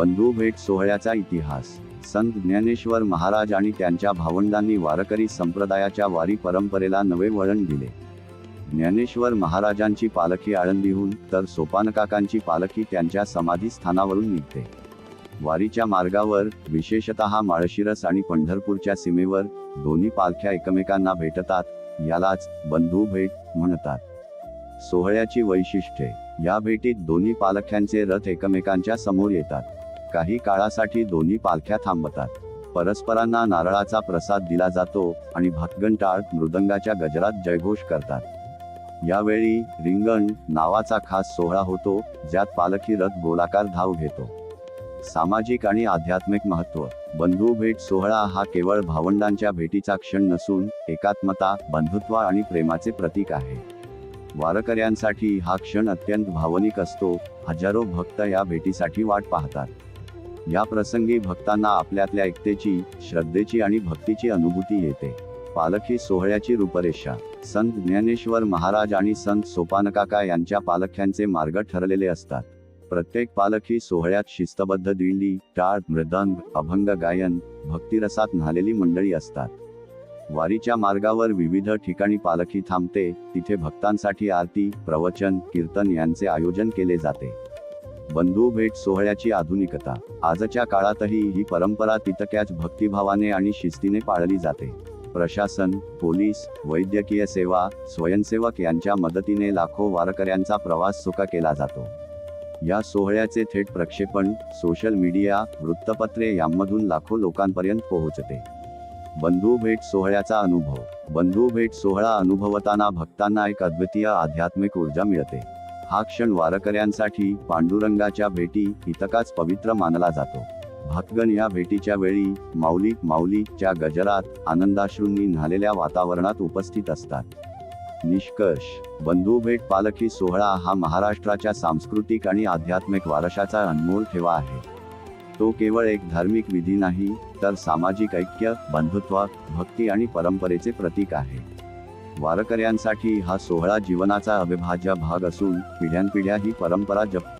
बंधू भेट सोहळ्याचा इतिहास. संत ज्ञानेश्वर महाराज आणि त्यांच्या भावंडांनी वारकरी संप्रदायाच्या वारी परंपरेला नवे वळण दिले. ज्ञानेश्वर महाराजांची पालखी आळंदीहून तर सोपानकाकांची पालखी त्यांच्या समाधी स्थानावरून निघते. वारीच्या मार्गावर विशेषतः माळशिरस आणि पंढरपूरच्या सीमेवर दोन्ही पालख्या एकमेकांना भेटतात यालाच बंधू भेट म्हणतात. सोहळ्याची वैशिष्ट्ये. या भेटीत दोन्ही पालख्यांचे रथ एकमेकांच्या समोर येतात. काही काळासाठी दोन्ही पालख्या थांबतात. परस्परांना नारळाचा प्रसाद दिला जातो आणि भातगंटाळ मृदंगाच्या गजरात जयघोष करतात. यावेळी रिंगण नावाचा खास सोहळा होतो ज्यात पालखी रथ गोलाकार धाव घेतो. सामाजिक आणि आध्यात्मिक महत्त्व बंधू भेट सोहळा हा केवळ भावंडांच्या भेटीचा क्षण नसून एकात्मता बंधुत्व आणि प्रेमाचे प्रतीक आहे. वारकऱ्यांसाठी हा क्षण अत्यंत भावनिक असतो हजारो भक्त या भेटीसाठी वाट पाहतात. या प्रसंगी भक्तांना आपल्यातल्या एकतेची श्रद्धेची आणि भक्तीची अनुभूती येते. पालखी सोहळ्याची रूपरेषा. संत ज्ञानेश्वर महाराज आणि संत सोपानकाका यांच्या पालख्यांचे मार्ग ठरलेले असतात. प्रत्येक पालखी सोहळ्यात शिस्तबद्ध दिंडी टाळ मृदंग अभंग गायन भक्तिरसात न्हालेली मंडळी असतात. वारीच्या मार्गावर विविध ठिकाणी पालखी थांबते. तिथे भक्तांसाठी आरती प्रवचन कीर्तन यांचे आयोजन केले जाते. बंधू भेट सोहळ्याची आधुनिकता. आजच्या काळातही ही परंपरा तितक्याच भक्तिभावाने आणि शिस्तीने पाळली जाते. प्रशासन पोलीस वैद्यकीय सेवा स्वयंसेवक यांच्या मदतीने लाखो वारकऱ्यांचा प्रवास सुका केला जातो. या सोहळ्याचे थेट प्रक्षेपण सोशल मीडिया वृत्तपत्रे यांमधून लाखो लोकांपर्यंत पोहोचते. बंधू भेट सोहळ्याचा अनुभव. बंधू भेट सोहळा अनुभवताना भक्तांना एक अद्वितीय आध्यात्मिक ऊर्जा मिळते. हा क्षण वारकऱ्यांसाठी पांडुरंगाच्या भेटी इतकाच पवित्र मानला जातो. भक्तगण या भेटीच्या वेळी माऊली माऊलीच्या गजरात आनंदाश्रूंनी न्हालेल्या वातावरणात उपस्थित असतात. निष्कर्ष बंधू भेट पालखी सोहळा हा महाराष्ट्राच्या सांस्कृतिक आणि आध्यात्मिक वारशाचा अनमोल ठेवा आहे. तो केवळ एक धार्मिक विधी नाही तर सामाजिक ऐक्य बंधुत्व भक्ती आणि परंपरेचे प्रतीक आहे. वारकऱ्यांसाठी हा सोहळा जीवनाचा अविभाज्य भाग असून पिढ्यानपिढ्या ही परंपरा जप